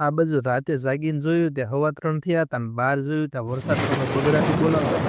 આ બાજુ રાતે જાગીને જોયું ત્યાં હવા ત્રણ થયા હતા ને બહાર જોયું ત્યાં વરસાદ તમે ગુજરાતી બોલાવતા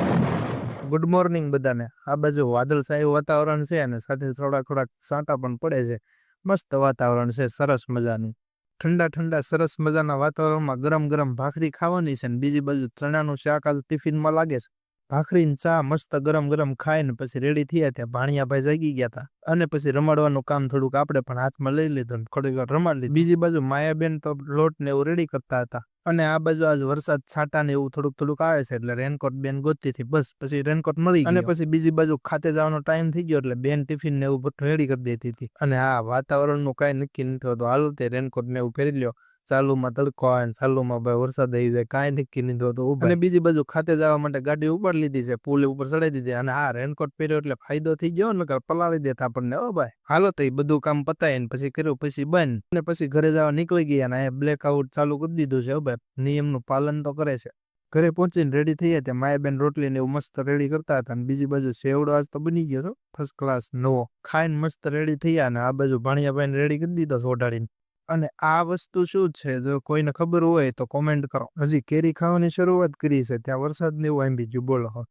ગુડ મોર્નિંગ બધાને. આ બાજુ વાદળછાયું વાતાવરણ છે અને સાથે થોડા થોડાક સાંટા પણ પડે છે. મસ્ત વાતાવરણ છે, સરસ મજાનું. ઠંડા ઠંડા સરસ મજાના વાતાવરણમાં ગરમ ગરમ ભાખરી ખાવાની છે ને બીજી બાજુ ચણાનું શાક આજ ટિફિનમાં લાગે છે. ભાખરી ને ચા મસ્ત ગરમ ગરમ ખાઈને પછી રેડી થયા ત્યાં ભાણિયાભાઈ જાગી ગયા હતા અને પછી રમાડવાનું કામ થોડુંક આપણે પણ હાથમાં લઈ લીધું થોડીક વાર રમાડી લીધું. બીજી બાજુ માયાબેન તો લોટ ને એવું રેડી કરતા હતા. અને આ બાજુ આજ વરસાદ છાંટા ને એવું થોડુંક થોડુંક આવે છે એટલે રેનકોટ બેન ગોતતી હતી. બસ પછી રેનકોટ મળી અને પછી બીજી બાજુ ખાતે જવાનો ટાઈમ થઈ ગયો એટલે બેન ટિફિન ને એવું રેડી કરી દેતી હતી. અને આ વાતાવરણનું કાંઈ નક્કી નથી હોતું. હાલો તે રેનકોટ ને એવું પહેરી લ્યો. ચાલુમાં તડકો આવે ચાલુમાં ભાઈ વરસાદ આવી જાય કાંઈ નક્કી નહીં તો ઊભા. અને બીજી બાજુ ખાતે જવા માટે ગાડી ઉપાડી લીધી છે પુલ ઉપર ચડાવી દીધી અને આ રેનકોટ પહેર્યો એટલે ફાયદો થઈ ગયો ને પલાળી દેતા આપણને ઓ ભાઈ. હાલો તો એ બધું કામ પતાય ને પછી કર્યું પછી બંધ. અને પછી ઘરે જવા નીકળી ગયા અને બ્લેક આઉટ ચાલુ કરી દીધું છે ઓ ભાઈ. નિયમનું પાલન તો કરે છે. ઘરે પહોંચીને રેડી થઈ ત્યાં માયાબેન રોટલી ને એવું મસ્ત રેડી કરતા હતા અને બીજી બાજુ સેવડો આજ તો બની ગયો હતો ફર્સ્ટ ક્લાસ નવો. ખાઈને મસ્ત રેડી થયા અને આ બાજુ ભાણિયાભાઈને રેડી કરી દીધો સોઢાડીને અને આ વસ્તુ શું છે? જો કોઈને ખબર હોય તો કોમેન્ટ કરો. હજી કેરી ખાવાની શરૂઆત કરી છે. ત્યાં વરસાદ ને એવું આમ બીજું બોલો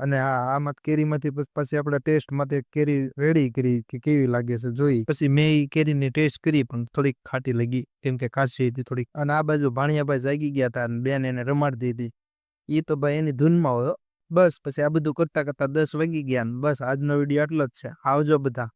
અને આ, આમાં કેરીમાંથી પછી આપણે ટેસ્ટ માટે કેરી રેડી કરી કે કેવી લાગે છે જોઈ. પછી મેં એ કેરીની ટેસ્ટ કરી પણ થોડીક ખાટી લાગી. કેમ કે કાચી હતી થોડીક. અને આ બાજુ ભાણિયાભાઈ જાગી ગયા હતા અને બેન એને રમાડી દીધી. એ તો ભાઈ એની ધૂનમાં હોય બસ, પછી આ બધું કરતા કરતા દસ વાગી ગયા બસ, આજનો વીડિયો આટલો જ છે. આવજો બધા.